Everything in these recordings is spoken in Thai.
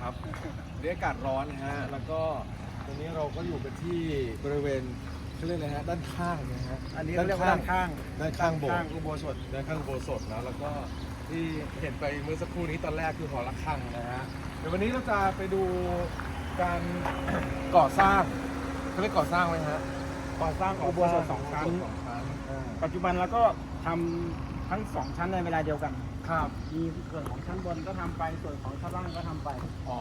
ครับเรียกอากาศร้อนนะฮะ แล้วก็ตรงนี้เราก็อยู่กันที่บริเวณเขาเรียกอะไรฮะ ด้านข้างนะฮะอันนี้เราเรียกว่าด้านข้างด้านข้างโบสข้างถ์อุโบสถด้านข้างอุโบสถนะแล้วก็ที่เห็นไปเมื่อสักครู่นี้ตอนแรกคือหอระฆังนะฮะเดี๋ยววันนี้เราจะไปดูการ ก่อสร้างเขาเรียกก่อสร้างไหมฮะก่อสร้างอุโบสถสองชั้นสองชั้นอ่าปัจจุบันเราก็ทำทั้งสองชั้นในเวลาเดียวกัน ครับมีส่วนของชั้นบนก็ทำไปส่วนของชั้นล่างก็ทำไปอ๋อ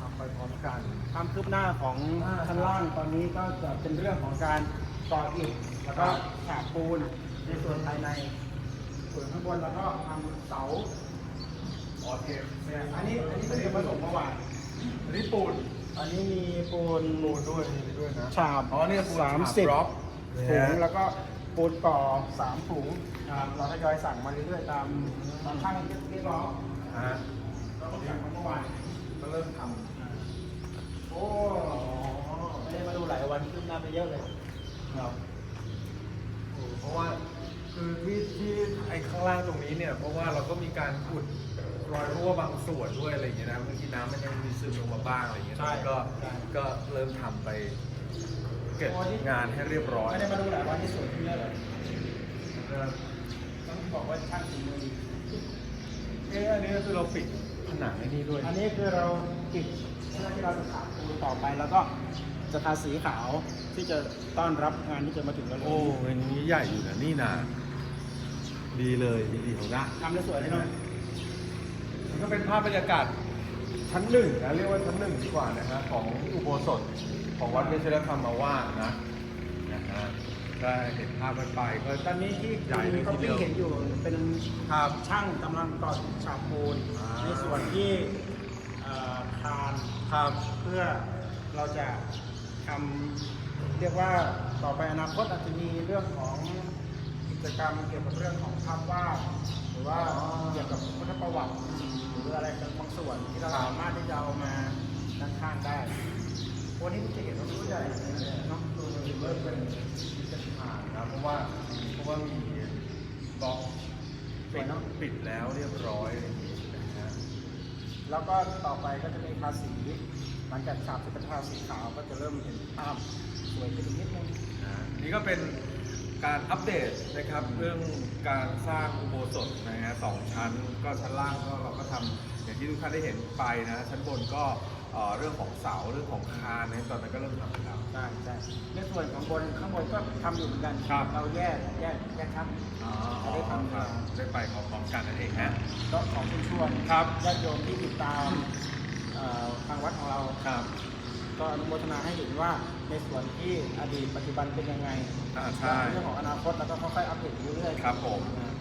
ทำไปพร้อมกัน ความคืบหน้าของอ่าชั้นล่างตอนนี้ก็จะเป็นเรื่องของการก่ออิฐแล้วก็ครับฉาบปูนในส่วนภายใน ส่วนข้างบนแล้วก็ทำเสาโอเคเนี่ยอันนี้อันนี้ก็จะผสมเมื่อวานอันนี้ปูนอันนี้มีปูนปูนด้วยมีด้วยนะ ฉาบอ๋อเนี่ยปูนสามฉาบสิบร็อกถุงนะฮะแล้วก็ ปูนก่อสามถุงเราทยอยสั่งมาเรื่อยๆตามตามช่างเรียกร้องฮะเราก็สั่งมาเมื่อวานก็เริ่มทำโอ้ไม่ได้มาดูหลายวันขึ้นหน้าไปเยอะเลยครับโอ้เพราะว่าคือที่ที่ไอ้ข้างล่างตรงนี้เนี่ย เพราะว่าเราก็มีการขุดรอยรั่วบางส่วนด้วยอะไรอย่างเงี้ยนะบางทีน้ำมันยังมีซึมลงมาบ้างอะไรอย่างเงี้ยนะก็ก็เริ่มทำไป เก็บงานให้เรียบร้อยไม่ได้มาดูหลายวันที่สวยขึ้นเยอะเลยนะครับต้องบอกว่าช่างฝีมือดีเอ๊ะอันนี้คือเราปิดผนังไอ้นี่ด้วย อันนี้คือเราปิดเพื่อที่เราจะถาปูนต่อไปแล้วก็จะทาสีขาวที่จะต้อนรับงานที่จะมาถึงเราเลยโอ้อันนี้ใหญ่อยู่นะนี่นาดีเลยดีๆของนะทำได้สวยเลยเนาะมันก็เป็นภาพบรรยากาศ ชั้นหนึ่งนะเรียกว่าชั้นหนึ่งดีกว่านะฮะของอุโบสถของวัดเวชรธรรมว่าสนะนะฮะได้เห็นภาพกันไปก็ตอนนี้ที่ใหญ่เลยเขาทีเดีพี่ยว เห็นอยู่เป็นครับช่างกำลังต่อฉาบปูนอ่า ในส่วนที่เอ่อคานครับเพื่อเราจะทำเรียกว่าต่อไปอนาคตอาจจะมีเรื่องของกิจกรรมเกี่ยวกับเรื่องของภาพวาดหรือว่าเกี่ยวกับพุทธประวัติห รืออะไรบางส่วนที่เราสามารถที่จะเอามาด้านข้างได้ วันนี้คุณจะเห็นว่าผู้ใหญ่เนาะดูเริ่มเป็นผ่านนะเพราะว่าเพราะว่ามีบล็อกปิดปิดแล้วเรียบร้อยอะไรอย่างนี้นะฮะแล้วก็ต่อไปก็จะมีภาษีหลังจากฉาบที่เป็นภาษีขาวก็จะเริ่มเห็นภาพสวยขึ้นอีกนิดนึงนะนี่ก็เป็น การอัปเดตนะครับเรื่องการสร้างอุโบสถนะฮะสองชั้นก็ชั้นล่างก็เราก็ทำอย่างที่ทุกท่านได้เห็นไปนะชั้นบนก็เอ่อเรื่องของเสาเรื่องของคานนะตอนนั้นก็เริ่มทำแล้วใช่ใช่ในส่วนของบนข้างบนก็ทำอยู่เหมือนกันครับเราแยกแยกแยกชั้นอ๋อจะได้ทำครับได้ไปพร้อมๆกันนั่นเองฮะก็ขอคุณชวนครับญาติโยมที่ติดตามเอ่อทางวัดของเราครับ ก็อนุโมทนาให้เห็นว่าในส่วนที่อดีตปัจจุบันเป็นยังไงอ่าใช่ เรื่องของอนาคตแล้วก็ค่อยๆอัปเดตไปเรื่อยๆ ครับผม นะ